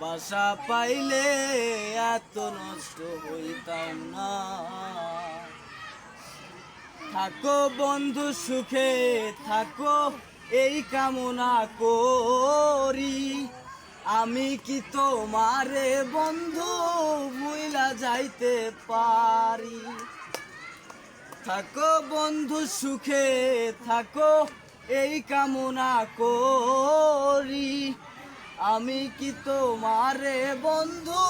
বাসা পাইলে এত নষ্ট হইতাম না। থাকো বন্ধু সুখে, থাকো, এই কামনা করি। আমি কি তোমারে বন্ধু ভুইলা যাইতে পারি? থাকো বন্ধু সুখে, থাকো, এই কামনা করি। আমি কি তোমারে বন্ধু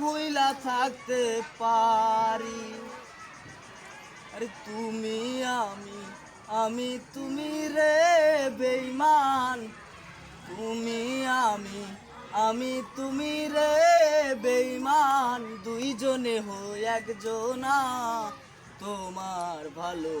ভুইলা থাকতে পারি? আরে তুমি আমি আমি তুমি রে বেইমান তুমি আমি আমি তুমি রে বেইমান দুইজনে হই একজনা, তোমার ভালো